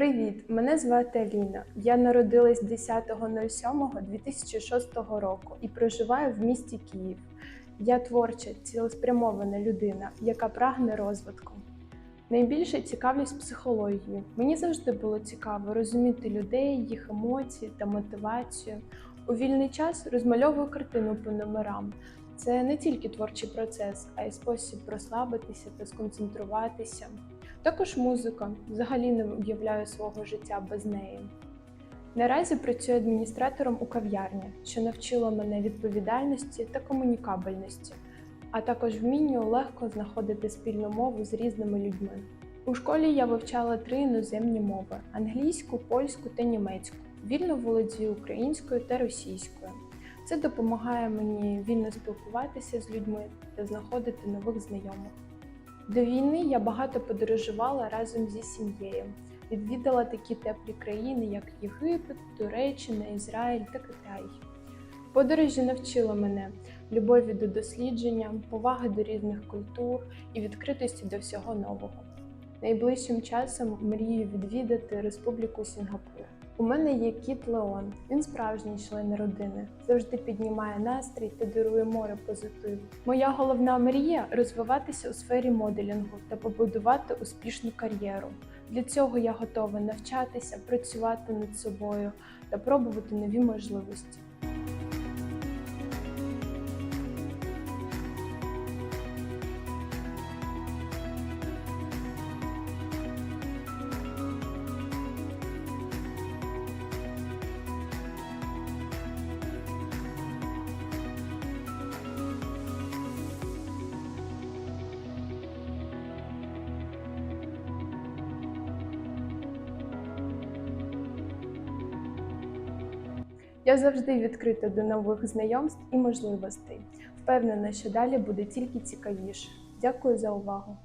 Привіт! Мене звати Аліна. Я народилась 10.07.2006 року і проживаю в місті Київ. Я творча, цілеспрямована людина, яка прагне розвитку. Найбільше цікавлюсь психологією. Мені завжди було цікаво розуміти людей, їх емоції та мотивацію. У вільний час розмальовую картину по номерам. Це не тільки творчий процес, а й спосіб розслабитися та сконцентруватися. Також музика. Взагалі не уявляю свого життя без неї. Наразі працюю адміністратором у кав'ярні, що навчило мене відповідальності та комунікабельності, а також вмінню легко знаходити спільну мову з різними людьми. У школі я вивчала три іноземні мови: англійську, польську та німецьку. Вільно володію українською та російською. Це допомагає мені вільно спілкуватися з людьми та знаходити нових знайомих. До війни я багато подорожувала разом зі сім'єю. Відвідала такі теплі країни, як Єгипет, Туреччина, Ізраїль та Китай. Подорожі навчили мене любові до дослідження, поваги до різних культур і відкритості до всього нового. Найближчим часом мрію відвідати Республіку Сінгапур. У мене є кіт Леон. Він справжній член родини, завжди піднімає настрій та дарує море позитиву. Моя головна мрія розвиватися у сфері моделінгу та побудувати успішну кар'єру. Для цього я готова навчатися, працювати над собою та пробувати нові можливості. Я завжди відкрита до нових знайомств і можливостей. Впевнена, що далі буде тільки цікавіше. Дякую за увагу.